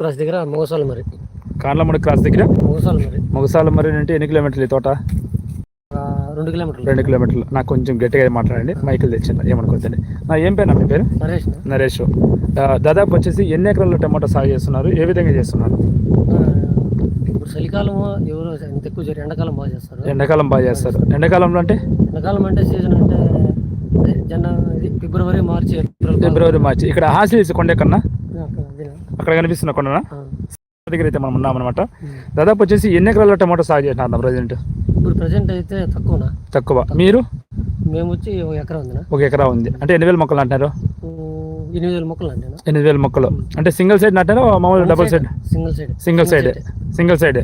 Cross దగ్గర మోసాలు మరి కాండ్లమూడి క్రాస్ దగ్గర? మోసాలు మరి మొగసాల మరి అంటే ఎన్ని కిలోమీటర్లు ఈ తోట? రెండు కిలోమీటర్లు. రెండు కిలోమీటర్లు. నాకు కొంచెం గట్టిగా మాట్లాడండి. మైకిల్ తెచ్చింది ఏమనుకోవద్దండి నా ఏం పేరు మీ పేరు? నరేష్ నరేష్. దాదాపు వచ్చేసి ఎన్ని ఎకరాల్లో టమాటా సాగు చేస్తున్నారు? ఏ విధంగా చేస్తున్నారు? ఇప్పుడు చలికాలము ఎవరు ఇంత ఎక్కువ చేయరు ఎండాకాలం బాగా చేస్తారు. ఎండాకాలం బాగా చేస్తారు. ఎండాకాలంలో అంటే? ఎండాకాలం అంటే సీజన్ అంటే జన ఇది ఫిబ్రవరి మార్చి ఏప్రిల్. ఫిబ్రవరి మార్చి. ఇక్కడ హాసిల్స్ కొండ కన్నా అక్కడ కనిపిస్తున్న కొండనా? ఆ. దగ్గర అయితే మనం ఉన్నామన్నమాట. ఉమ్. దాదాపు వచ్చేసి ఎన్ని ఎకరాల్లో టమాటా సాగు చేస్తున్నారు ప్రజెంట్? ఇప్పుడు ప్రజెంట్ అయితే తక్కువనా? తక్కువ. మీరు? మేము వచ్చి ఒక ఎకరా ఉందినా? ఒక ఎకరా ఉంది. అంటే ఎన్ని వేల మొక్కలు అంటున్నారు? ఉమ్, ఎనిమిది వేల మొక్కలు అంటేనా? ఎనిమిది వేల మొక్కలు. అంటే సింగిల్ సైడ్ నాటారు మామూలు double side? Single side. Single side. Single side.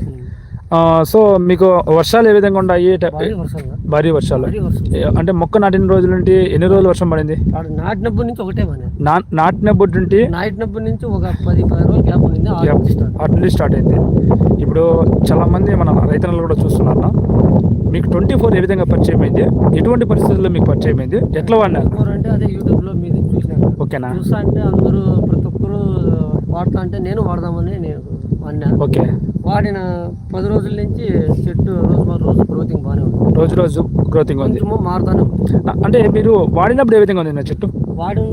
So మీకు వర్షాలు ఏ విధంగా ఉన్నాయి భారీ వర్షాలు. అంటే మొక్క నాటిన రోజుల నుండి ఎన్ని రోజులు వర్షం పడింది? నాటినప్పటి నుంచి ఒకటే మన నా నాటిన బొడ్డు నుండి నాటినప్పటి నుంచి ఒక పది పది రోజులు గ్యాప్ ఉంది అటు నుండి స్టార్ట్. అయింది. ఇప్పుడు చాలా మంది మన రైతన్నలు కూడా చూస్తున్నారు మీకు ట్వంటీ ఫోర్ ఏ విధంగా పరిచయం అయింది? ఎటువంటి పరిస్థితుల్లో మీకు పరిచయం అయింది? ఎట్లా వాడినారు? అంటే అదే యూట్యూబ్లో మీది చూసినాను ఓకేనా? చూసా అంటే అందరూ ప్రతి ఒక్కరు వాడతా అంటే నేను వాడదామని నేను వాడినా. ఓకే. వాడిన పది రోజుల నుంచి చెట్టు రోజు మరి రోజు గ్రోతింగ్ బాగానే ఉంది. రోజు రోజు గ్రోతింగ్ ఉంది. కొంచెము మారుతానే అంటే మీరు వాడినప్పుడు ఏ విధంగా ఉంది నా చెట్టు? వాడు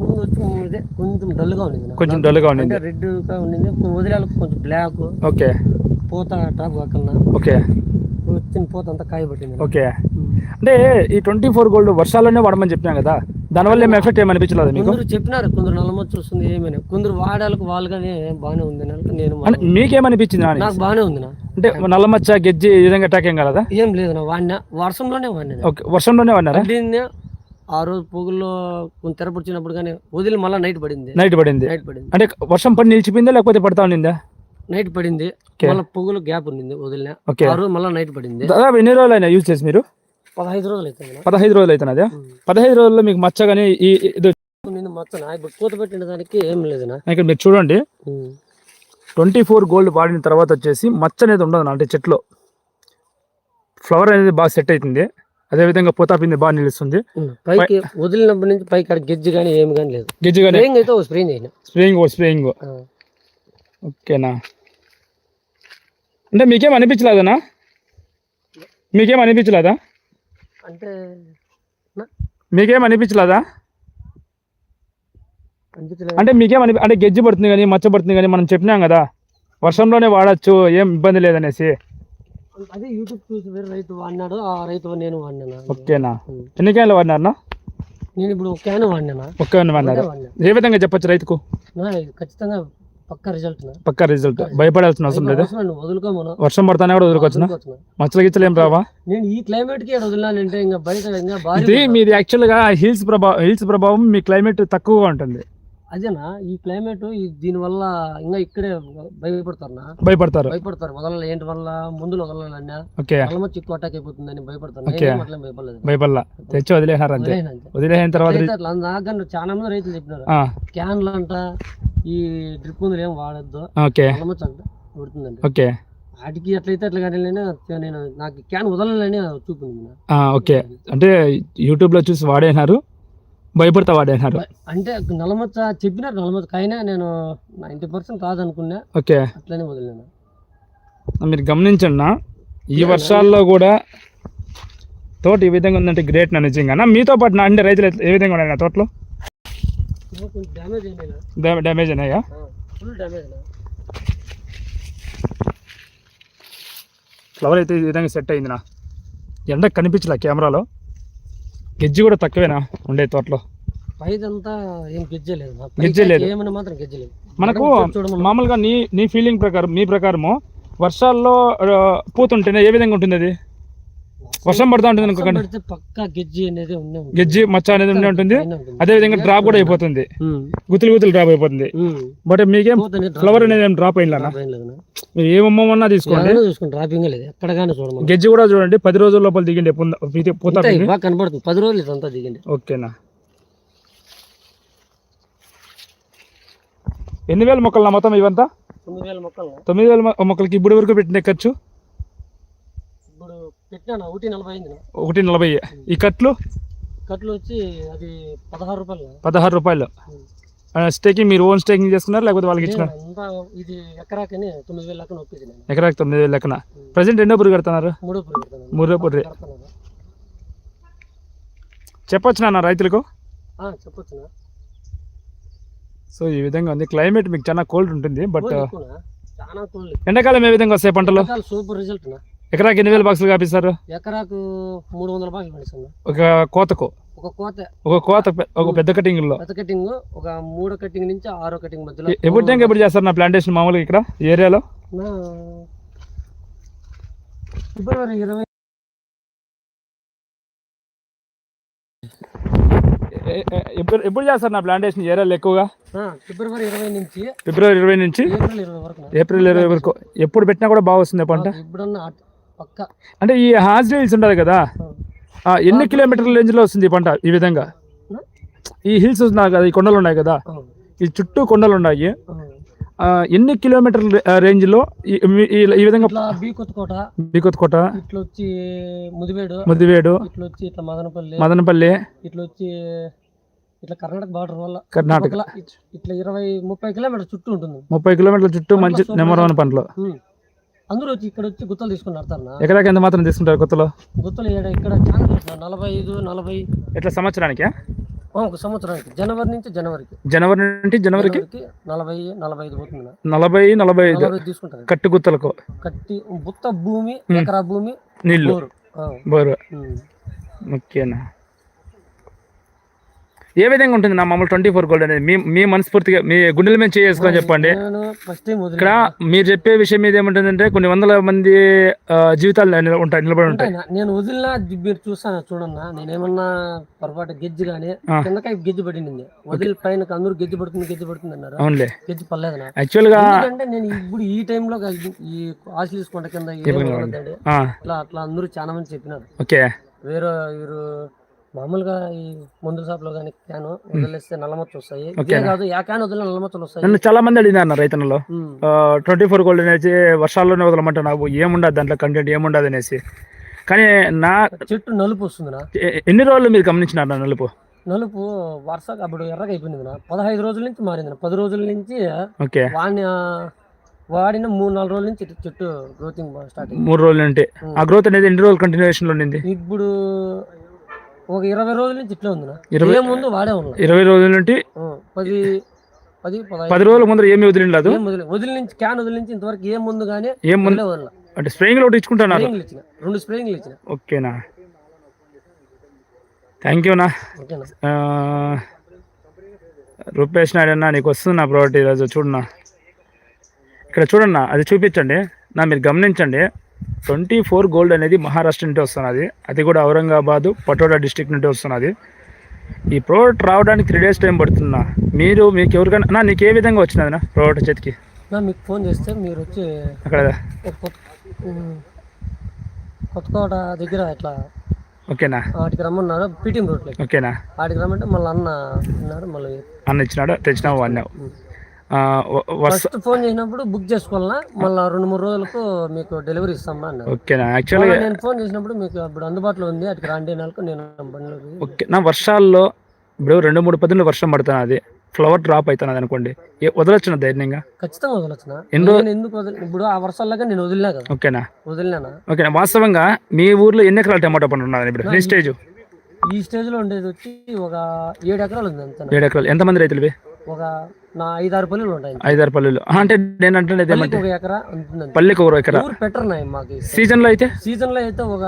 ముందు వచ్చి కొంచెం డల్గా ఉంది. కొంచెం డల్గా ఉండింది అంటే రెడ్గా ఉండింది. వదిలేలకు కొంచెం బ్లాక్ ఓకే. పూత టాప్ కాకన్నా. ఓకే. వచ్చిన పూత అంతా కాయ పట్టింది నాకు. ఓకే. అంటే ఈ ట్వంటీ ఫోర్ గోల్డ్ వర్షాల్లోనే వాడమని చెప్పినాం కదా. దానివల్ల ఏం ఎఫెక్ట్ ఏమనిపించలేదు మీకు? కొందరు చెప్పినారు కొందరు నల్లమచ్చ వస్తుంది ఏమైనా. కొందరు వాడాలకు వాళ్ళగానే బాగానే ఉంది నేను మీకేమనిపించింది నాకు బాగానే ఉంది అంటే నల్లమచ్చ గెజ్జి ఈ విధంగా అటాక్ ఏం కలదా? ఏం లేదు నా వాడినా వర్షంలోనే వాడినా ఓకే వర్షంలోనే వాడినారా? ఆ రోజు పొగుల్లో కొంచెం తెరపడిచినప్పుడు కానీ వదిలి మళ్ళీ నైట్ పడింది. నైట్ పడింది. నైట్ పడింది. అంటే వర్షం పడి నిలిచిపోయిందా లేకపోతే పడతా ఉండిందా? నైట్ పడింది. మళ్ళీ పొగులు గ్యాప్ ఉంది వదిలిన. ఓకే. ఆ రోజు మళ్ళీ నైట్ పడింది. దాదాపు ఎన్ని రోజులు అయినా యూజ్ చేసి మీరు? పదహైదు రోజులు అవుతుంది. పదహైదు రోజులు అవుతున్నదా ఉమ్. పదహైదు రోజుల్లో మీకు మచ్చ కానీ ఈ ఇది నిన్ను మొత్తం నా ఇప్పుడు పూత పెట్టిన దానికి ఏం లేదు నా ఇక్కడ మీరు చూడండి. ట్వంటీ ఫోర్ గోల్డ్ వాడిన తర్వాత వచ్చేసి మచ్చ అనేది ఉండదు అంటే చెట్లో. ఫ్లవర్ అనేది బాగా సెట్ అవుతుంది. అదేవిధంగా పూతాపింది బాగా నిలుస్తుంది. పైకి వదిలినప్పటి నుంచి పైకి గెజ్జి కానీ ఏమి కానీ లేదు. గెజ్జి కానీ స్ప్రేయింగ్ అయితే స్ప్రేయింగ్ అయినా స్ప్రేయింగ్ స్ప్రేయింగ్. ఓకేనా? అంటే మీకేం అనిపించలేదనా మీకేం అనిపించలేదా? అంటే మీకేం అనిపించలేదా? అంటే మీకేం అనిపి అంటే గెజ్జి పడుతుంది కానీ మచ్చ పడుతుంది కానీ మనం చెప్పినాం కదా వర్షంలోనే వాడచ్చు ఏం ఇబ్బంది లేదనేసి. అదే యూట్యూబ్ చూసి వేరే రైతు వాడినాడు ఆ రైతు నేను వాడినా ఓకేనా. ఎన్ని క్యాన్లు వాడినారనా నేను ఇప్పుడు ఒక క్యాన్ వాడినా ఒక్క వాడినారు? వాడినా. ఏ విధంగా చెప్పొచ్చు రైతుకు? ఖచ్చితంగా పక్క రిజల్ట్ భయపడాల్సిన అవసరం లేదు? వర్షం పడతానే కూడా వదులుకోవచ్చునా. మచ్చలు గిచ్చలు ఏం రావా? నేను ఈ క్లైమేట్కి వదిలినానంటే ఇంకా బయట ఇది మీది యాక్చువల్గా హిల్స్ ప్రభావం హిల్స్ ప్రభావం మీ క్లైమేట్ తక్కువగా ఉంటుంది. అదేనా? ఈ క్లైమేట్ దీని వల్ల ఇంకా ఇక్కడే భయపడతారు భయపడతారు. భయపడతారు. వదలాలి. ఏంటి వల్ల? మందులు వదలాలన్నా ఓకే. నల్లమచ్చి ఎక్కువ అటాక్ అయిపోతుందని భయపడతారు. భయపడలేదు. భయపడలా. తెచ్చి వదిలేసినారు అంతే. వదిలేసిన తర్వాత నాకన్నా చాలా మంది రైతులు చెప్పినారు. క్యాన్లు అంట ఈ డ్రిప్ మందులు ఏం వాడద్దు. ఓకే. నల్లమచ్చ అంట పడుతుందండి ఓకే. వాటికి ఎట్లయితే అట్లా కానీ నేను నాకు క్యాన్ వదలాలని చూపింది ఓకే. అంటే యూట్యూబ్లో చూసి వాడేసినారు. భయపడతా వాడేసినారు అంటే నల్లమచ్చ చెప్పినారు నల్లమచ్చ అయినా నేను నైంటీ పర్సెంట్ కాదనుకున్నా ఓకే. అట్లనే వదిలేను మీరు గమనించండి ఈ వర్షాల్లో కూడా తోట ఈ విధంగా ఉందంటే గ్రేట్ నా నిజంగా. మీతో పాటు నా అంటే రైతులు ఏ విధంగా ఉన్నాయి నా తోటలో? డ్యామేజ్ అయినాయా? ఫ్లవర్ అయితే ఈ విధంగా సెట్ అయింది నా. ఎండ కనిపించలే కెమెరాలో? గెజ్జి కూడా తక్కువేనా ఉండే తోటలో పైదంతా ఏం గెజ్జలేదు నా. గెజ్జలేదు. పైకి ఏమైనా మాత్రం గెజ్జలేదు మనకు. మామూలుగా నీ నీ ఫీలింగ్ ప్రకారం మీ ప్రకారము వర్షాల్లో పూతుంటేనే ఏ విధంగా ఉంటుంది అది వర్షం పడుతూ ఉంటుంది అనుకోకండి పక్కా గెజ్జి అనేది మచ్చ అనేది ఉండే ఉంటుంది. అదే విధంగా డ్రాప్ కూడా అయిపోతుంది. గుతులు గుతులు డ్రాప్ అయిపోతుంది. బట్ మీకేం ఫ్లవర్ అనేది ఏం డ్రాప్ అయిందా drop ఏం లేదు నా. మీరు ఏమమ్మన్నా తీసుకోండి. డ్రాపింగ్ లేదు గెజ్జి కూడా చూడండి. పది రోజుల లోపల దిగిండి. పూత కనబడుతుంది. పది రోజులు దిగండి. ఓకేనా ఎన్ని వేల మొక్కలు నా మొత్తం ఇవంతా? తొమ్మిది వేల మొక్కలు. తొమ్మిది వేల మొక్కలకి ఇప్పుడు వరకు పెట్టిన ఖర్చు ఒకటి నలభై ఈ కట్లు? కట్లు వచ్చి అది పదహారు రూపాయలు. పదహారు రూపాయలు. స్టేకింగ్ మీరు ఓన్ స్టేకింగ్ చేసుకున్నారు లేకపోతే వాళ్ళకి ఇచ్చిన ఇది ఎకరాకని తొమ్మిది వేల లెక్కన ఒప్పింది ఎకరాకి తొమ్మిది వేలు లెక్కన. ప్రజెంట్ ఎన్నో పురుగు కడుతున్నారు? మూడో పురుగు మూడో కడతాను చెప్పొచ్చు నాన్న రైతులకు? చెప్పొచ్చునా. సో ఈ విధంగా ఉంది. క్లైమేట్ మీకు చాలా కోల్డ్ ఉంటుంది బట్? చాలా కోల్డ్ ఎండాకాలం ఏ విధంగా వస్తాయి పంటలు? సూపర్ రిజల్ట్ ఎకరాకి ఎన్ని వేలు బాక్సులు కాపిస్తారు? ఎకరాకు మూడు వందల బాగా పండిస్తాను ఒక కోతకు? ఒక కోత. ఒక కోత ఒక పెద్ద కటింగ్లో? పెద్ద కటింగ్ ఒక మూడో కటింగ్ నుంచి ఆరో కటింగ్ మధ్యలో. ఎప్పుడు టైంకి ఎప్పుడు చేస్తారు నా ప్లాంటేషన్ మామూలుగా ఇక్కడ ఏరియాలో? నా ఫిబ్రవరి ఇరవై ఎప్పుడు ఎప్పుడు చేస్తారు నా ప్లాంటేషన్ ఏరియాలో ఎక్కువగా? ఫిబ్రవరి ఇరవై నుంచి ఫిబ్రవరి ఇరవై నుంచి? ఏప్రిల్ ఇరవై వరకు. ఏప్రిల్ ఇరవై వరకు. ఎప్పుడు పెట్టినా కూడా బాగా వస్తుంది పంట? ఇప్పుడన్నా అట్- పక్క. అంటే ఈ హాజ్ హిల్స్ ఉంటుంది కదా? ఎన్ని కిలోమీటర్ల రేంజ్లో వస్తుంది ఈ పంట ఈ విధంగా? ఈ హిల్స్ ఉన్నాయి కదా ఈ కొండలు ఉన్నాయి కదా? ఈ చుట్టూ కొండలు ఉన్నాయి. ఎన్ని కిలోమీటర్ల రే- రేంజ్లో ఈ- విధంగా ఇట్లా బీ కొత్తకోట బీకొత్త కోట ఇట్లా వచ్చి ముదివేడు. ముదివేడు. ఇట్లా వచ్చి ఇట్లా మదనపల్లి. మదనపల్లి. ఇట్లా వచ్చి ఇట్లా కర్ణాటక బార్డర్ వల్ల. కర్ణాటక. ఇట్లా ఇరవై ముప్పై కిలోమీటర్ చుట్టూ ఉంటుంది. ముప్పై కిలోమీటర్ల చుట్టూ మంచి నెంబర్ వన్ పంటలు. అందరూ వచ్చి ఇక్కడ వచ్చి గుత్తలు తీసుకుని నడతారు ఎకరాకి ఎంత మాత్రం తీసుకుంటారు గుత్తలు? ఈడ ఇక్కడ చాలా నలభై ఐదు నలభై ఎట్లా సంవత్సరానికి? ఒక సంవత్సరానికి. జనవరి నుంచి జనవరికి. జనవరి నుండి జనవరికి? నలభై నలభై ఐదు పోతుంది. నలభై నలభై ఐదు తీసుకుంటారు. కట్టు గుత్తలకు? కట్టి బుత్త భూమి ఎకరా భూమి నీళ్ళు బోరు. ఓకేనా ఏ విధంగా ఉంటుంది నా మామూలు ట్వంటీ ఫోర్ గోల్డ్ అనేది? మీ మీ మనస్ఫూర్తిగా మీ గుండెల మీద చేసుకొని చెప్పండి. ఇక్కడ మీరు చెప్పే విషయం మీద ఏముంటుందంటే కొన్ని వందల మంది జీవితాలు ఉంటాయి నిలబడి ఉంటాయి. నేను వదిలినా మీరు చూస్తాను చూడన్నా? నేనేమన్నా పొరపాటు గెజ్జి కానీ. కిందకాయ గెజ్జి పడింది. వదిలి పైన అందరూ గెజ్జి పడుతుంది గెజ్జి పడుతుంది అన్నారు. అవునులే. గెజ్జి పడలేదు నాకు యాక్చువల్గా ఎందుకంటే నేను ఇప్పుడు ఈ టైంలో ఈ ఆశీస్ కొండ కింద ఇట్లా అట్లా అందరూ చాలా మంది చెప్పినారు. ఓకే. వేరే వీరు మామూలుగా ఈ మందుల షాప్లో కానీ క్యాన్ వదిలేస్తే నల్లమచ్చలు వస్తాయి. ఇదే కాదు యా క్యాన్ వదిలిన నల్లమచ్చలు వస్తాయి. నన్ను చాలా మంది అడిగినారు రైతన్నలో. ట్వంటీ ఫోర్ గోల్డ్ అనేసి వర్షాల్లోనే వదలమంటే నాకు ఏముండదు దాంట్లో కంటెంట్ ఏముండదు అనేసి. కానీ నా చెట్టు నలుపు వస్తుంది నా ఎన్ని రోజులు మీరు గమనించినారు నా నలుపు? నలుపు వరుస అప్పుడు ఎర్రగా అయిపోయింది నా పదహైదు రోజుల నుంచి మారింది పది రోజుల నుంచి ఓకే. వాడిని వాడిన మూడు నాలుగు రోజుల నుంచి చెట్టు- గ్రోతింగ్ స్టార్ట్ మూడు రోజుల నుండి ఆ గ్రోత్ అనేది ఎన్ని రోజులు కంటిన్యూషన్లో ఉండింది? ఇప్పుడు ఒక ఇరవై రోజుల నుంచి ఇట్లే ఉంది నా ఇరవై- ముందు వాడే ఉన్నా. ఇరవై రోజుల నుండి పది పది పది రోజుల ముందర ఏమి వదిలిండదు వదిలే. వదిలి నుంచి క్యాన్ వదిలి నుంచి ఇంతవరకు ఏం ముందు కానీ ఏం ముందు అంటే స్ప్రేయింగ్ ఒకటి ఇచ్చిన. రెండు స్ప్రేయింగ్లు ఇచ్చిన. ఓకేనా? థ్యాంక్ ఓకేనా? ఆ, రూపేష్ నాయుడు అన్న నీకు వస్తుంది నా ప్రోడక్ట్ ఈరోజు? చూడన్నా ఇక్కడ చూడన్నా అది చూపించండి. నా మీరు గమనించండి. ట్వంటీ ఫోర్ గోల్డ్ అనేది మహారాష్ట్ర నుండి వస్తున్నది. అది కూడా ఔరంగాబాద్ పటోడా డిస్టిక్ నుండి వస్తున్నది. ఈ ప్రోడక్ట్ రావడానికి త్రీ డేస్ టైం పడుతుందా మీరు మీకు ఎవరికైనా నా నీకు ఏ విధంగా వచ్చినది నా ప్రోడక్ట్ చేతికి? మీకు ఫోన్ చేస్తే మీరు వచ్చి అక్కడ. కొత్తకోట దగ్గర ఇట్లా ఓకేనా? వాటికి రమ్మన్నారు పీటీఎం రోడ్లకి. ఓకేనా? వాటికి రమ్మంటే మళ్ళీ అన్న ఉన్నారు మళ్ళీ అన్న ఇచ్చినాడు? తెచ్చినావు? వాడినావు ఆ, వ- వస్ ఫస్ట్ ఫోన్ చేసినప్పుడు బుక్ చేసుకోవాలన్నా మళ్ళీ రెండు మూడు రోజులకు మీకు డెలివరీ ఇస్తామా అన్నారు ఓకేనా? యాక్చువల్గా నేను ఫోన్ చేసినప్పుడు మీకు ఇప్పుడు అందుబాటులో ఉంది అటుకి రాండి నెలకు నేను ఓకే. నా వర్షాల్లో ఇప్పుడు రెండు మూడు పదులు వర్షం పడుతున్నది ఫ్లవర్ డ్రాప్ అవుతున్నది అనుకోండి. వదలొచ్చిన ధైర్యంగా? ఖచ్చితంగా వదలొచ్చిన? నేను ఎందుకు వదిలి? ఇప్పుడు ఆ వర్షాలగా నేను వదిలినా కదా. ఓకేనా? వదిలినానా? ఓకేనా? వాస్తవంగా మీ ఊర్లో ఎన్ని ఎకరాల టమాటా పంట ఉన్నది ఇప్పుడు? నీ స్టేజ్? ఈ స్టేజ్లో ఉండేది వచ్చి ఒక ఏడు ఎకరాలు ఉంది అంతే ఏడు ఎకరాలు. ఎంతమంది రైతులు ఒక నా ఐదారు పల్లెలు ఉంటాయి. ఐదారు పల్లెలు. అంటే నేను అంటే ఏమంటే ఒక ఎకరా ఉంటుంది పల్లెకి ఒక ఎకరా? ఊరు పెట్టరున్నాయి మాకు సీజన్లో అయితే? సీజన్లో అయితే ఒక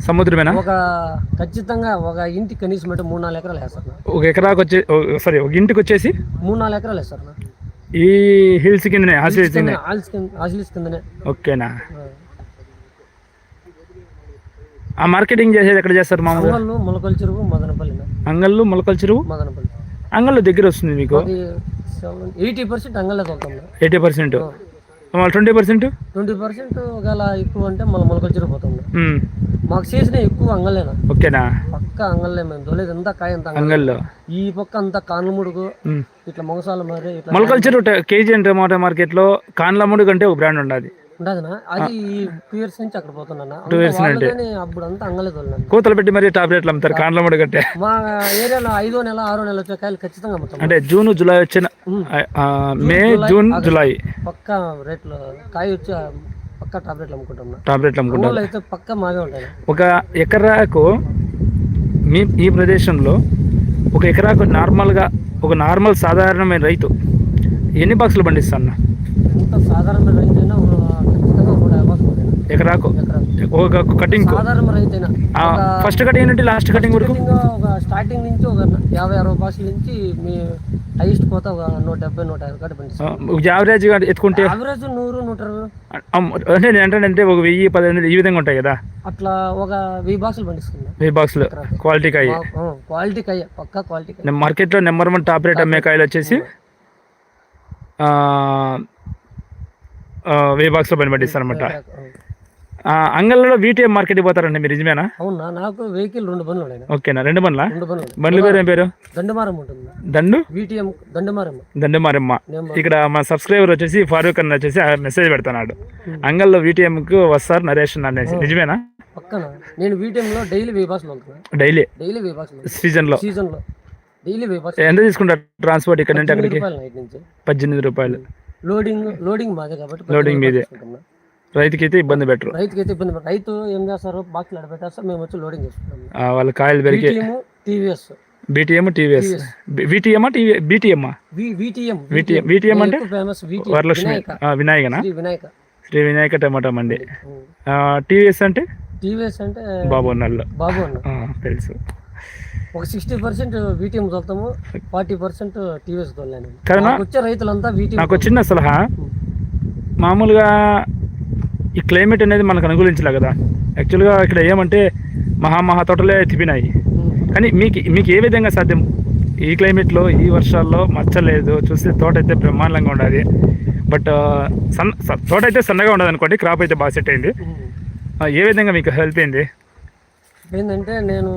సముద్రమేనా? ఒక ఖచ్చితంగా ఒక ఇంటికి కనీసం అంటే మూడు నాలుగు ఎకరాలు వేస్తారు. ఒక ఎకరాకు వచ్చే సారీ ఒక ఇంటికి వచ్చేసి? మూడు నాలుగు ఎకరాలు వేస్తారు. ఈ హిల్స్ కిందనే ఆల్స్ కింద కిందనే. ఓకేనా? ఆ. మార్కెటింగ్ చేసేది ఎక్కడ చేస్తారు మామూలుగా? అంగళ్ళు మొలకల చెరువు మదనపల్లి. అంగళ్ళు మొలకల చెరువు? మదనపల్లి. అంగళ్ళు దగ్గర వస్తుంది మీకు? ఎయిటీ పర్సెంట్ అంగళ్ళే తోలుతాం eighty percent. Twenty percent? Twenty percent ఒకవేళ ఎక్కువ అంటే మళ్ళీ మొలకల చెరువు పోతాం నా. మాకు చేసిన ఎక్కువ అంగళ్ళేనా ఓకేనా? పక్క అంగళ్ళే మేము తోలేదు. ఎంత కాయ అంగళ్ళే. అంగల్లో? ఈ పక్క అంతా కాన్ల ముడుగు మ్మ్. ఇట్లా మొగసాల మరి ఇట్లా మొలకల చెరువు ట- కేజీ టమాటా మార్కెట్లో కాన్లముడు కంటే ఒక బ్రాండ్ ఉండదు. ఉండదునా? అది టూ ఇయర్స్ నుంచి అక్కడ పోతున్నా years నుండి. అప్పుడు అంతా అంగలేదు వాళ్ళని కోతలు పెట్టి మరి టాబ్లెట్లు అమ్ముతారు కాండ్ల ముడి కట్టే మా ఏరియాలో ఐదో నెల ఆరో నెల వచ్చే కాయలు ఖచ్చితంగా అమ్ముతాం. అంటే జూన్ జూలై వచ్చిన మే జూన్ జూలై. పక్క రేట్లు కాయ వచ్చి పక్క టాబ్లెట్లు అమ్ముకుంటున్నా. టాబ్లెట్లు అమ్ముకుంటారు. అమౌంట్ అయితే పక్క మావే ఉంటాయి. ఒక ఎకరాకు మీ ఈ ప్రదేశంలో ఒక ఎకరాకు నార్మల్గా ఒక నార్మల్ సాధారణమైన రైతు ఎన్ని బాక్సులు పండిస్తాను సాధారణ రైతు అయినా ఒక ఖచ్చితంగా నూట యాభై వస్తుంది ఎకరాకు? ఎకరా ఒక కటింగ్ ఫస్ట్ కటింగ్ నుండి లాస్ట్ కటింగ్ వరకు? స్టార్టింగ్ ఒక స్టార్టింగ్ నుంచి ఒక యాభై అరవై బాసుల నుంచి మీ హైయెస్ట్ పోతే ఒక నూట డెబ్బై నూట యాభై యావరేజ్గా ఎత్తుకుంటే? యావరేజ్ నూరు నూట అంటే నేను అంటే ఒక వెయ్యి పదిహేను ఈ విధంగా ఉంటాయి కదా? అట్లా ఒక వెయ్యి బాక్సులు పండిస్తున్నాం. వెయ్యి బాక్సులు క్వాలిటీ కాయ? క్వాలిటీ కాయ పక్కా క్వాలిటీ కాయ. మార్కెట్లో నెంబర్ వన్ టాప్ రేట్ అమ్మే కాయలు వచ్చేసి వెయ్యి బాక్స్లో పని పట్టిస్తారు అనమాట అంగళ్ళలో వీటీఎం మార్కెట్కి పోతారండి మీరు నిజమేనా? అవునా? నాకు వెహికల్ రెండు బండ్లు ఉన్నాయి. ఓకేనా? రెండు బండ్లా? రెండు బండ్లు. బండ్ల పేరు ఏం పేరు? దండమారం ఉంటుంది. దండు? విటిఎం దండమారం దండుమారమ్మ. నేను ఇక్కడ మా సబ్స్క్రైబర్ వచ్చేసి ఫారూక్ అన్న వచ్చేసి మెసేజ్ పెడుతున్నాడు. అంగల్లో VTM కు వస్తారు నరేష్ అన్న అనేసి. నిజమేనా? పక్కన నేను VTM లో డైలీ వెయ్యి వెళ్తున్నా. డైలీ? డైలీ వెయ్యి బాక్సులు సీజన్లో సీజన్లో డైలీ వెయ్యి ఎంత తీసుకుంటారు ట్రాన్స్పోర్ట్ ఇక్కడ నుంచి అక్కడికి? పద్దెనిమిది రూపాయలు లోడింగ్ లోడింగ్ మాదే కాబట్టి పద్దెనిమిది మీదే. తీసుకుంటున్నా. రైతుకి అయితే ఇబ్బంది పెట్టరు. రైతుకి అయితే ఇబ్బంది. రైతు ఏం చేస్తారు? బాక్సులు అడబెట్టేస్తారు మేము వచ్చి లోడింగ్ చేసుకుంటాం. వాళ్ళ కాయలు పెరిగి VTM TVS. BTM TVS. VTM TV BTM VTM. VTM అంటే? Famous VTM. వరలక్ష్మి. వినాయకనా? వినాయక. శ్రీ వినాయక టమాటా మండి. టీవీఎస్ అంటే? టీవీఎస్ అంటే బాబు నల్లు బాబు తెలుసు. ఒక సిక్స్టీ పర్సెంట్ వీటిఎం తోలుతాము. ఫార్టీ పర్సెంట్ టీవీఎస్ తోలాను వచ్చే రైతులంతా వీటిఎం నాకు చిన్న సలహా. మామూలుగా ఈ క్లైమేట్ అనేది మనకు అనుకూలించలే కదా. యాక్చువల్గా ఇక్కడ ఏమంటే మహా మహా తోటలే తిప్పినాయి. కానీ మీకు మీకు ఏ విధంగా సాధ్యం? ఈ క్లైమేట్లో ఈ వర్షాల్లో మచ్చలేదు. చూస్తే తోట అయితే బ్రహ్మాండంగా ఉండదు బట్ సన్ స- తోట అయితే సన్నగా ఉండదు అనుకోండి. క్రాప్ అయితే బాగా సెట్ అయింది. ఏ విధంగా మీకు హెల్ప్ అయింది? ఏంటంటే నేను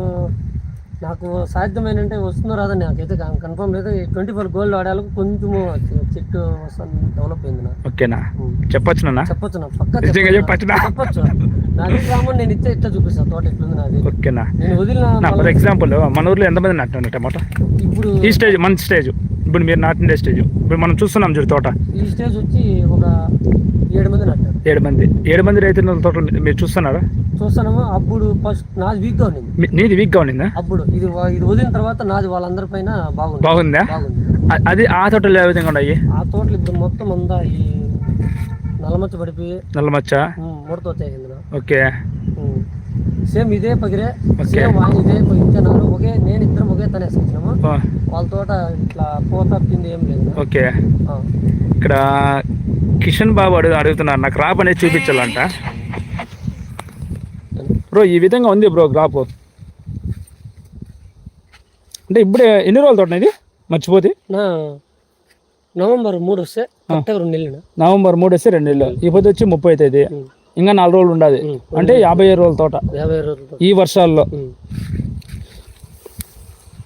నాకు సాధ్యమైనంటే వస్తుందో రాదని నాకైతే కన్ఫర్మ్ లేదు. ట్వంటీ ఫోర్ గోల్డ్ ఆడాలకు కొంచెము చెట్టు డెవలప్ అయింది నాకు. ఓకేనా? చెప్పొచ్చు నాన్న చెప్పొచ్చు నా పక్క చెప్పొచ్చు నా చెప్పొచ్చు నాది రామన్ నేను ఇచ్చే ఇట్లా చూపిస్తాను తోట ఎట్లుంది నాది. ఓకేనా? నేను వదిలిన నా ఫర్ ఎగ్జాంపుల్ మన ఊర్లో ఎంతమంది నాటున్నారు టమాటా ఇప్పుడు ఈ స్టేజ్ మన స్టేజ్. ఇప్పుడు మీరు నాటిన స్టేజ్. ఇప్పుడు మనం చూస్తున్నాం చూడు తోట. ఈ స్టేజ్ వచ్చి ఒక ఏడు మంది నట్టారు ఏడు మంది. ఏడు మంది రైతుల తోట మీరు చూస్తున్నారా? చూస్తాము అప్పుడు ఫస్ట్ నాది వీక్గా ఉండింది. నీది వీక్గా ఉండిందా? అప్పుడు. ఇది ఇది వదిలిన తర్వాత నాది వాళ్ళందరి పైన బాగుంది. బాగుందా? అది ఆ తోటలో ఏ విధంగా ఉన్నాయి? ఆ తోటలు ఇప్పుడు మొత్తం అంతా ఈ నల్లమచ్చ పడిపోయి నల్లమచ్చ? ముడత వచ్చాయి ఇందులో. ఓకే. సేమ్ ఇదే పగిరే. సేమ్ ఇదే ఇచ్చినారు ఒకే నేను ఇద్దరం ఒకే తనే వేసుకొచ్చినాము వాళ్ళ తోట ఇట్లా పోత పిండి ఏం లేదు. ఓకే. ఇక్కడ కిషన్ బాబు అడుగు అడుగుతున్నారు నాకు క్రాప్ అనేది చూపించాలంట బ్రో ఈ విధంగా ఉంది బ్రో క్రాప్ అంటే ఇప్పుడే ఎన్ని రోజుల తోట ఇది? మర్చిపోతే. నవంబర్ మూడు వస్తే రెండు నెలలు నవంబర్ మూడు వస్తే రెండు నెలలు. ఈ పొద్దు వచ్చి ముప్పై అవుతుంది. ఇంకా నాలుగు రోజులు ఉండదు. అంటే యాభై ఏడు రోజుల తోట. యాభై రోజులతో ఈ వర్షాల్లో.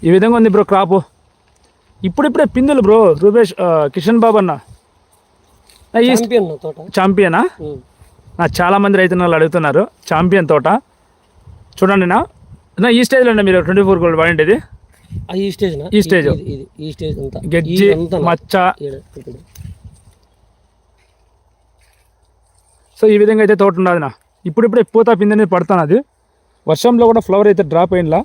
ఈ విధంగా ఉంది బ్రో క్రాప్. ఇప్పుడిప్పుడే పిందులు బ్రో రూపేష్ కిషన్ బాబు అన్న. నా ఈ ఛాంపియన్ నా చాలా మంది రైతులు వాళ్ళు అడుగుతున్నారు. ఛాంపియన్ తోట. చూడండి నా. ఈ స్టేజ్లో మీరు ట్వంటీ ఫోర్ గోల్డ్ వాడిండేది. ఈ స్టేజ్ ఈ స్టేజ్. ఇది ఈ స్టేజ్ అంతా గెజ్జి. మచ్చ. సో ఈ విధంగా అయితే తోట ఉన్నది నా ఇప్పుడిప్పుడే పూత పిండి అనేది పడుతుంది అది వర్షంలో కూడా ఫ్లవర్ అయితే డ్రాప్ అయిందిలా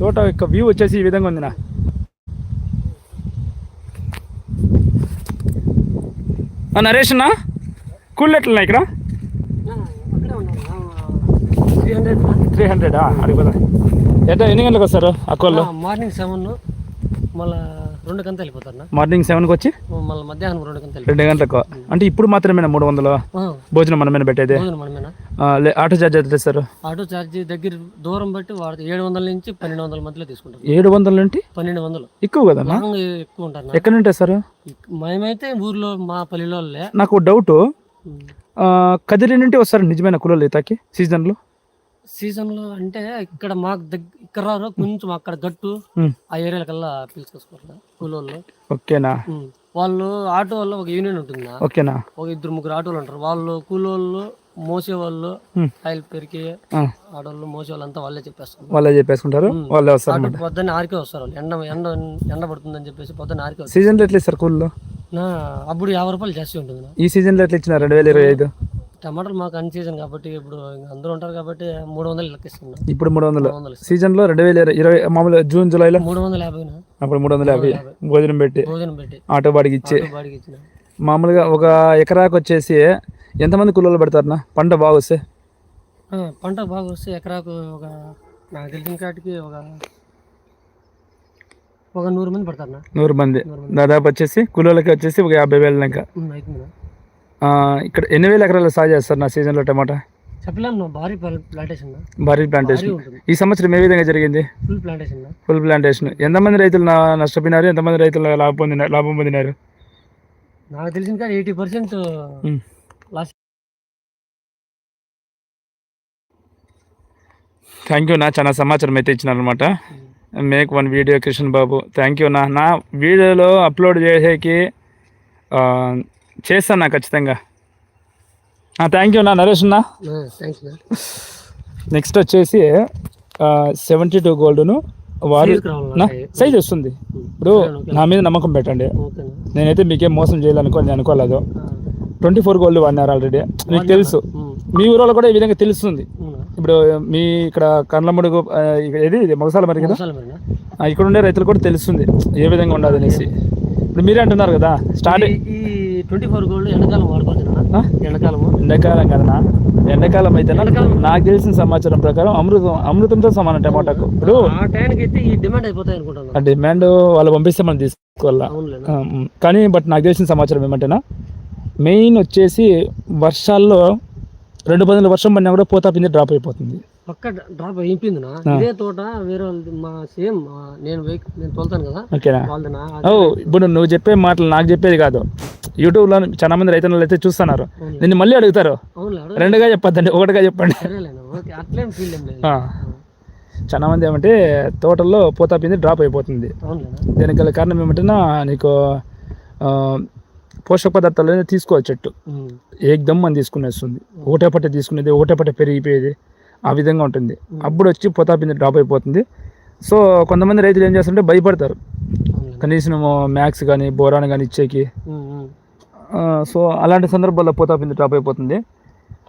తోట యొక్క వ్యూ వచ్చేసి ఈ విధంగా ఉంది నా ఆ, నరేష్ అన్న కూల్ ఎట్లున్నా ఇక్కడ. ఆ, 300 నా. త్రీ హండ్రెడా అడిగిపోదా ఎట్లా ఎన్ని గంటలకు వస్తారు అక్కోళ్ళు మార్నింగ్ సెవెన్ మళ్ళా రెండు కంతా వెళ్ళిపోతారు మార్నింగ్ సెవెన్కి వచ్చి? మళ్ళీ మధ్యాహ్నం రెండు కంతా రెండు గంటలకు? అంటే ఇప్పుడు మాత్రమేనా మూడు వందలు? భోజనం మనమేనా పెట్టేది? ఆటో ఛార్జ్ ఎంత తెస్తారు ఆటో ఛార్జీ దగ్గర దూరం బట్టి ఏడు వందల నుంచి పన్నెండు వందల మధ్యలో తీసుకుంటారు. ఏడు వందల నుండి పన్నెండు వందలు. ఎక్కువ కదా ఎక్కువ ఉంటారు. ఎక్కడి నుండి తెస్తారు మేమైతే ఊర్లో మా పల్లెలో నాకు డౌట్ కదిరి నుండి వస్తారు నిజమైన కులలో ఈతకి సీజన్లో? సీజన్లో అంటే ఇక్కడ మాకు దగ్గర ఇక్కడ రారు కొంచెం అక్కడ గట్టు ఆ ఏరియాలకల్లా పిలుచుకొస్తారు కూలోళ్ళు. ఓకేనా. వాళ్ళు ఆటో వల్ల ఒక యూనియన్ ఉంటుంది? ఓకేనా? ఒక ఇద్దరు ముగ్గురు ఆటోలు ఉంటారు. వాళ్ళు కూలోళ్ళు మోసేవాళ్ళు ఉమ్, ఆయిల్ పెరికి ఆ, ఆడోళ్ళు మోసేవాళ్ళు అంతా వాళ్ళే చెప్పేస్తారు. వాళ్ళే చెప్పేసుకుంటారు వాళ్ళే వస్తారు పొద్దున్న ఆరికే వస్తారు వాళ్ళు. ఎండ ఎండ ఎండ పడుతుందని చెప్పేసి పొద్దున్న ఆరికే వస్తారు. సీజన్లో ఎట్లా ఇస్తారు కూల్లో? అప్పుడు యాభై రూపాయలు జాస్తి ఉంటుంది ఈ సీజన్లో ఎట్లా ఇచ్చినారు? రెండు వేల ఇరవై ఐదు? టమాటాలు మాకు అన్ సీజన్ కాబట్టి ఇప్పుడు అందరూ ఉంటారు కాబట్టి మూడు వందలు లెక్కిస్తున్నాం. ఇప్పుడు మూడు వందలు. ఇస్తాం. సీజన్లో రెండు వేల ఇరవై- మామూలు జూన్ జూలైలో? మూడు వందల యాభైనా అప్పుడు మూడు వందల యాభై. భోజనం పెట్టి. భోజనం పెట్టి. ఆటో బాడికి ఇచ్చే. మామూలుగా ఒక ఎకరాకు వచ్చేసి ఎంతమంది కూలీలు పెడతారన్నా పంట బాగా వస్తే? ఆ, పంట బాగా వస్తే ఎకరాకు ఒక నాకు తెలిసిన కాటికి ఒక ఒక నూరు మంది పడతారు నూరు మంది. దాదాపు వచ్చేసి కూలీలకి వచ్చేసి ఒక యాభై వేలు లెక్క. ఇక్కడ ఎన్ని వేల ఎకరాలు సాగు చేస్తారు నా సీజన్లో టమాటా? చెప్పలేము భారీ ప్లా- ప్లాంటేషన్ భారీ ప్లాంటేషన్ ఈ సంవత్సరం ఏ విధంగా జరిగింది? ఫుల్ ప్లాంటేషన్ ఫుల్ ప్లాంటేషన్ ఎంతమంది రైతులు నష్టపోయినారు? ఎంతమంది రైతులు లాభం పొందినారు లాభం పొందినారు? నాకు తెలిసిన eighty percent. Last thank you నా. చాలా సమాచారం అయితే ఇచ్చినారనమాట make one video Kishan Babu thank you నా. నా వీడియోలో అప్లోడ్ చేసేకి చేస్తాను నా ఖచ్చితంగా థ్యాంక్ యూ నా నరేష్ అన్న. నెక్స్ట్ వచ్చేసి సెవెంటీ టూ గోల్డ్ను వారు. సైజ్ వస్తుంది. ఇప్పుడు నా మీద నమ్మకం పెట్టండి. నేనైతే మీకేం మోసం చేయాలనుకో నేను అనుకోలేదు. ట్వంటీ ఫోర్ గోల్డ్ వాడినారు ఆల్రెడీ మీకు తెలుసు. మీ ఊరిలో కూడా ఈ విధంగా తెలుస్తుంది. ఇప్పుడు మీ ఇక్కడ కండ్లముడుగు ఏది? ఇది మొగసాల మరి కదా ఇక్కడ ఉండే రైతులు కూడా తెలుస్తుంది. ఏ విధంగా ఉండదు అనేసి. ఇప్పుడు మీరే అంటున్నారు కదా స్టార్ట్ ఈ ట్వంటీ ఫోర్ గోల్డ్ ఎండాకాలం వాడుకోవచ్చునా? ఎండాకాలము? ఎండాకాలం కదనా ఎండాకాలం అయితే నాకు తెలిసిన సమాచారం ప్రకారం అమృతం అమృతంతో సమానం టమాటాకు. ఇప్పుడు ఆ టైంకి అయితే ఈ డిమాండ్ అయిపోతాయి డిమాండ్ వాళ్ళు పంపిస్తే మనం తీసుకోవాలా. కానీ బట్ నాకు తెలిసిన సమాచారం ఏమంటేనా మెయిన్ వచ్చేసి వర్షాల్లో రెండు పదుల వర్షం పడినా కూడా పోతా పిండి డ్రాప్ అయిపోతుంది. డ్రాప్ అయిపోయిందినా. ఇదే తోట వేరే వాళ్ళది మా సేమ్ నేను నేను తోలుతాను కదా. ఓకేనా? వాళ్ళదినా ఓ ఇప్పుడు నువ్వు చెప్పే మాటలు నాకు చెప్పేది కాదు. యూట్యూబ్లో చాలా మంది రైతులు అయితే చూస్తున్నారు. నిన్ను మళ్ళీ అడుగుతారు. రెండుగా చెప్పొద్దండి ఒకటిగా చెప్పండి. అట్లేం ఫీల్. చాలా మంది ఏమంటే తోటల్లో పోతా పిండి డ్రాప్ అయిపోతుంది. దీనికి గల కారణం ఏమంటేనా నీకు పోషక పదార్థాలు అనేది తీసుకోవచ్చు చెట్టు. ఏకదమ్ అని తీసుకునేస్తుంది. ఒకటే పట్ట తీసుకునేది ఒకటే పట్ట పెరిగిపోయేది. ఆ విధంగా ఉంటుంది. అప్పుడు వచ్చి పోతా పిండి డ్రాప్ అయిపోతుంది. సో కొంతమంది రైతులు ఏం చేస్తుంటే భయపడతారు. కనీసం మ్యాక్స్ కానీ బోరాన్ కానీ ఇచ్చేకి. సో అలాంటి సందర్భాల్లో పోతా పిండి డ్రాప్ అయిపోతుంది.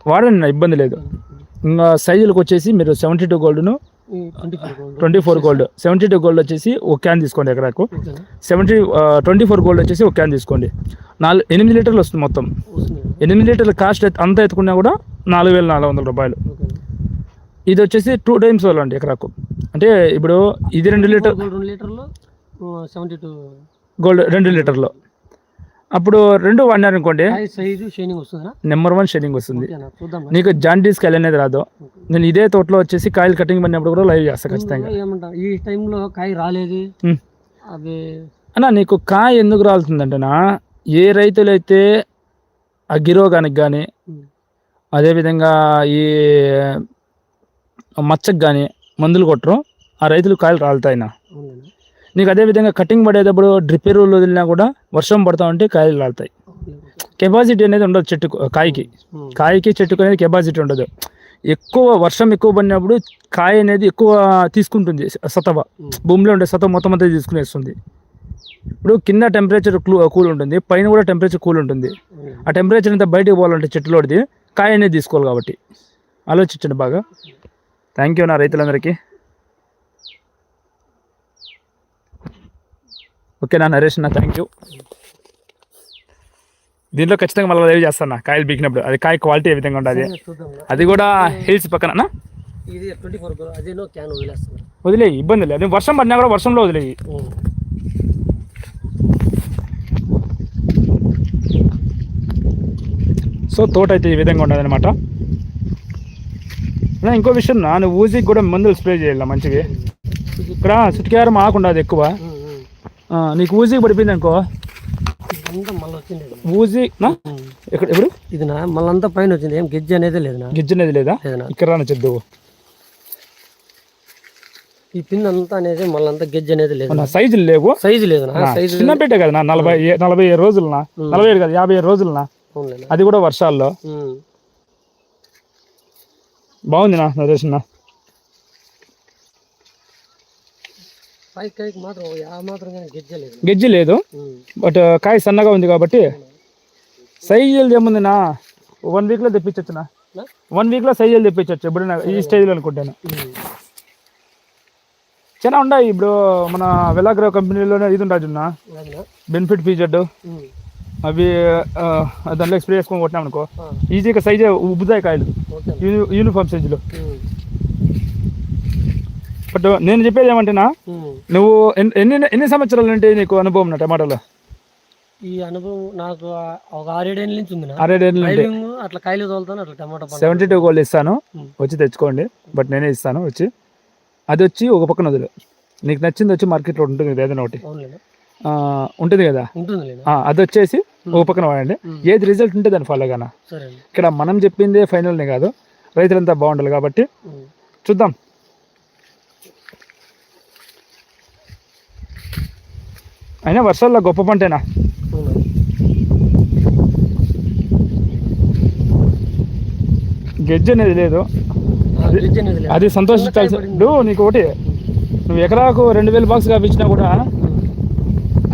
వాడండి నా ఇబ్బంది లేదు. ఇంకా సైజులకు వచ్చేసి మీరు seventy two గోల్డ్ను twenty four gold seventy two gold వచ్చేసి ఒక క్యాన్ తీసుకోండి ఎకరాకు. సెవెంటీ ట్వంటీ ఫోర్ గోల్డ్ వచ్చేసి ఒక క్యాన్ తీసుకోండి. నాలుగు ఎనిమిది లీటర్లు వస్తుంది మొత్తం. ఎనిమిది లీటర్ల కాస్ట్ అంతా ఎత్తుకున్నా కూడా నాలుగు వేల నాలుగు వందల రూపాయలు. ఇది వచ్చేసి టూ టైమ్స్ అండి ఎకరాకు. అంటే ఇప్పుడు ఇది రెండు లీటర్ గోల్డ్ రెండు లీటర్లు సెవెంటీ టూ గోల్డ్ రెండు లీటర్లు. అప్పుడు రెండు వాడినారు అనుకోండి నెంబర్ వన్ షేడింగ్ వస్తుంది. నీకు జాండీస్ కాయలు అనేది రాదు. నేను ఇదే తోటలో వచ్చేసి కాయలు కటింగ్ పడినప్పుడు కూడా లైవ్ చేస్తాను ఖచ్చితంగా. ఈ టైంలో కాయ రాలేదు. అవి అన్న నీకు కాయ ఎందుకు రాలుతుందంటేనా ఏ రైతులైతే ఆ గిరోగానికి కానీ అదేవిధంగా ఈ మచ్చకు కానీ మందులు కొట్టరు. ఆ రైతులు కాయలు రాలుతాయినా. నీకు అదేవిధంగా కటింగ్ పడేటప్పుడు డ్రిప్ ఎరువులు వదిలినా కూడా వర్షం పడతా ఉంటే కాయలు రాలుతాయి. కెపాసిటీ అనేది ఉండదు చెట్టు కాయకి. కాయకి చెట్టుకు అనేది కెపాసిటీ ఉండదు. ఎక్కువ వర్షం ఎక్కువ పడినప్పుడు కాయ అనేది ఎక్కువ తీసుకుంటుంది సతవ. భూమిలో ఉండే సతవ మొత్తం అంతా తీసుకునేస్తుంది. ఇప్పుడు కింద టెంపరేచర్ కూల్ ఉంటుంది. పైన కూడా టెంపరేచర్ కూల్ ఉంటుంది. ఆ టెంపరేచర్ అంతా బయటకు పోవాలంటే చెట్టులోది కాయ అనేది తీసుకోవాలి కాబట్టి. ఆలోచించండి బాగా. థ్యాంక్ యూ నా రైతులందరికీ. ఓకే నా నరేష్ నా థ్యాంక్ యూ. దీంట్లో ఖచ్చితంగా మళ్ళీ లైవ్ చేస్తాను నా కాయలు బీకినప్పుడు అది కాయ క్వాలిటీ ఏ విధంగా ఉండాలి. అది కూడా హిల్స్ పక్కన వదిలేయి ఇబ్బంది లేదు. అది వర్షం పడినా కూడా వర్షంలో వదిలేయి. సో తోట అయితే ఈ విధంగా ఉండదు అనమాట ఇంకో విషయం నా నువ్వు ఊజికి కూడా మందులు స్ప్రే చేయాలి మంచివి ఇక్కడ సుటికారం ఆకుండదు ఎక్కువ. నీకు ఊజికి పడిపోయింది అనుకో. ఊజీ. ఎక్కడ ఎవరు? ఇది నా మళ్ళీ అంతా పైన వచ్చింది. ఏం గెజ్జి అనేది లేదు నా. గిజ్జు అనేది లేదా? ఇక్కడ రాని చెద్దు. ఈ పిన్ అంతా అనేది మళ్ళీ అంతా గెజ్జ అనేది లేదు సైజులు లేవు. సైజు లేదు సైజు చిన్న పెట్టే కదా నలభై నలభై ఏడు రోజులనా నలభై ఏడు కదా యాభై ఏడు రోజులనా అది కూడా వర్షాల్లో. బాగుంది నా నరేష్ నా పై కాయకి మాత్రం ఆ మాత్రం కానీ గెజ్జ లేదు. బట్ కాయ సన్నగా ఉంది కాబట్టి సైజులు ఏముంది నా వన్ వీక్లో తెప్పించచ్చు నా నా? వన్ వీక్లో సైజులు తెప్పించవచ్చు ఇప్పుడు ఈ స్టేజ్లో అనుకుంటాను. చాలా ఉన్నాయి ఇప్పుడు మన వెలాగ్రో కంపెనీలోనే ఇది ఉండదు? Benefit um. అవి దాంట్లో స్ప్రే చేసుకొని కొట్టినాం అనుకో ఈజీగా సైజ్ ఉబ్బుతాయి కాయలు. యూనిఫామ్ సైజులో. బట్ నేను చెప్పేది ఏమంటేనా. నువ్వు ఎన్- ఎన్ని ఎన్ని సంవత్సరాల నుండి నీకు అనుభవం నా టమాటాలో? ఈ అనుభవం నాకు ఒక ఆరేడేళ్ళ నుంచి ఉంది ఆరేడేళ్ళ డ్రైవింగ్ అట్లా కాయలు తోలుతాను అట్లా టమాటా సెవెంటీ టూ గోల్డ్ ఇస్తాను. వచ్చి తెచ్చుకోండి. బట్ నేనే ఇస్తాను వచ్చి. అది వచ్చి ఒక పక్కన వదిలు. నీకు నచ్చింది వచ్చి మార్కెట్లో ఉంటుంది ఏదైనా ఒకటి. ఉంటుంది కదా? ఉంటుంది అది వచ్చేసి ఒక పక్కన వాడండి. ఏది రిజల్ట్ ఉంటే దాన్ని ఫాలో గానా? ఇక్కడ మనం చెప్పిందే ఫైనల్నే కాదు. రైతులంతా బాగుండాలి కాబట్టి. చూద్దాం. అయినా వర్షాల్లో గొప్ప పంటేనా? గెజ్జి అనేది లేదు. అది సంతోషించాల్సి నీకు ఒకటి నువ్వు ఎకరాకు రెండు వేలు బాక్స్ కాపించినా కూడా.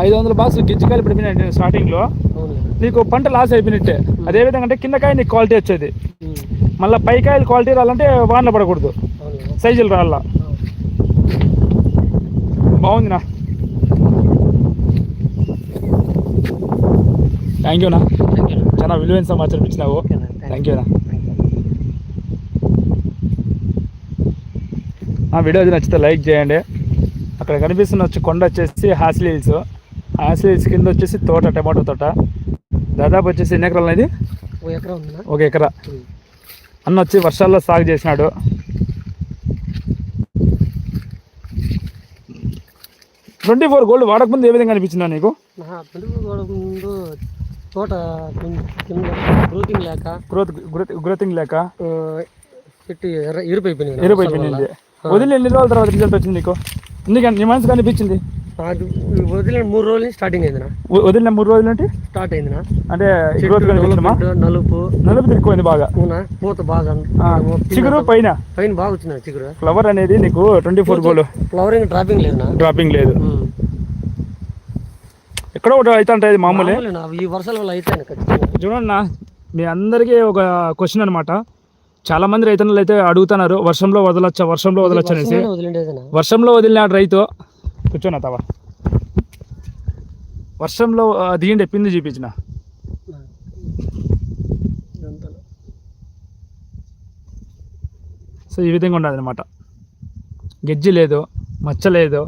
ఐదు వందల బాక్స్ గిజ్జికాయలు పడిపోయినాయి నేను స్టార్టింగ్లో? నీకు పంట లాస్ అయిపోయినట్టే. అదేవిధంగా అంటే కింద కాయ నీకు క్వాలిటీ వచ్చేది. మళ్ళీ పై కాయలు క్వాలిటీ రావాలంటే వానలో పడకూడదు? సైజులు రావాల ఆ. బాగుంది నా. థ్యాంక్ యూనా యూ చాలా విలువైన సమాచారం ఇచ్చినావు. థ్యాంక్ యూనా ఆ వీడియో అది నచ్చితే లైక్ చేయండి. అక్కడ కనిపిస్తున్న వచ్చి కొండ వచ్చేసి హాస్లీ హిల్స్ హాస్లీ హిల్స్ కింద వచ్చేసి తోట టమాటో తోట. దాదాపు వచ్చేసి ఎన్ని ఎకరాలు అనేది? ఒక ఎకరా. అన్న వచ్చి వర్షాల్లో సాగు చేసినాడు. ట్వంటీ ఫోర్ గోల్డ్ వాడకముందు ఏ విధంగా అనిపించిందా నీకు? తోట గ్రోతింగ్ లేక గ్రోత్ గ్రోతింగ్ లేక? చెట్టు ఇరుపైపోయింది నా ఎరుపైపోయింది వదిలి ఎన్ని రోజుల తర్వాత రిజల్ట్ వచ్చింది నీకు? ఎందుకంటే నీ మనసుకు అనిపించింది? వదిలిన మూడు రోజుల నుంచి స్టార్టింగ్ అయింది నా వ- వదిలిన మూడు రోజులు అంటే? స్టార్ట్ అయింది అంటే గ్రోత్ నలుపు నలుపు. ఎక్కువైంది బాగా. పూన పూత బాగా చిగురు పైన? పైన బాగా వచ్చింది చిగురు. ఫ్లవర్ అనేది నీకు twenty four gold flowering dropping లేదు డ్రాపింగ్ లేదు. ఎక్కడో ఒకటి అయితే ఉంటుంది మామూలే. ఈ వర్షాల వల్ల అయితే చూడండి మీ అందరికీ ఒక క్వశ్చన్ అనమాట చాలా మంది రైతన్నలు అయితే అడుగుతున్నారు వర్షంలో వదలొచ్చా? వర్షంలో వదలొచ్చా? అనేసి. వర్షంలో వదిలినాడు రైతు కూర్చోనా తవా? వర్షంలో దిగిండి పిండి చూపించిన. సో ఈ విధంగా ఉండదు అనమాట గెజ్జి లేదు మచ్చ లేదు.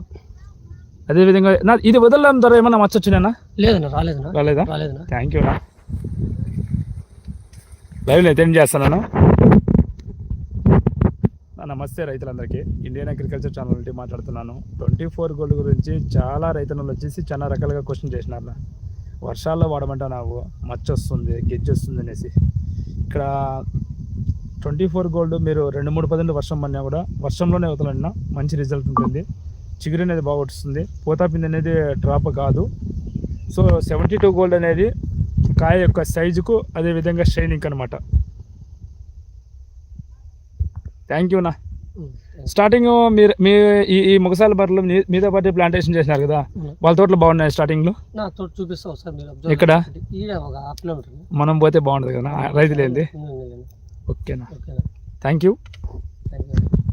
అదేవిధంగా నా ఇది వదలడం ద్వారా ఏమన్నా మచ్చ వచ్చినా లేదన్నా రాలేదన్నా. రాలేదా? రాలేదన్నా. థ్యాంక్ యూ నా లైవ్లో అయితే ఏం చేస్తున్నాను? నా నమస్తే రైతులందరికీ. ఇండియన్ అగ్రికల్చర్ ఛానల్ నుండి మాట్లాడుతున్నాను. ట్వంటీ ఫోర్ గోల్డ్ గురించి చాలా రైతులు వచ్చేసి చాలా రకాలుగా క్వశ్చన్ చేసినారు వర్షాల్లో వర్షాల్లో నాకు మచ్చ వస్తుంది గెజ్జి వస్తుంది అనేసి. ఇక్కడ ట్వంటీ ఫోర్ గోల్డ్ మీరు రెండు మూడు పదులు వర్షం పడినా కూడా వర్షంలోనే వదలన్నా మంచి రిజల్ట్ ఉంటుంది. చిగురు అనేది బాగా వస్తుంది. పోతాపిండి అనేది డ్రాప్ కాదు. సో సెవెంటీ టూ గోల్డ్ అనేది కాయ యొక్క సైజుకు అదే విధంగా షైనింగ్ అనమాట థ్యాంక్ యూ నా. స్టార్టింగ్ మీరు మీ ఈ ఈ ముగసాల బర్రెలు మీతో పాటు ప్లాంటేషన్ చేసినారు కదా. వాళ్ళ తోటలు బాగున్నాయి స్టార్టింగ్లో నా తోట చూపిస్తా ఒకసారి మీరు కిలోమీటర్ మనం పోతే బాగుంటుంది కదా రైతులు. ఓకేనా ఓకేనా థ్యాంక్ యూ థ్యాంక్ యూ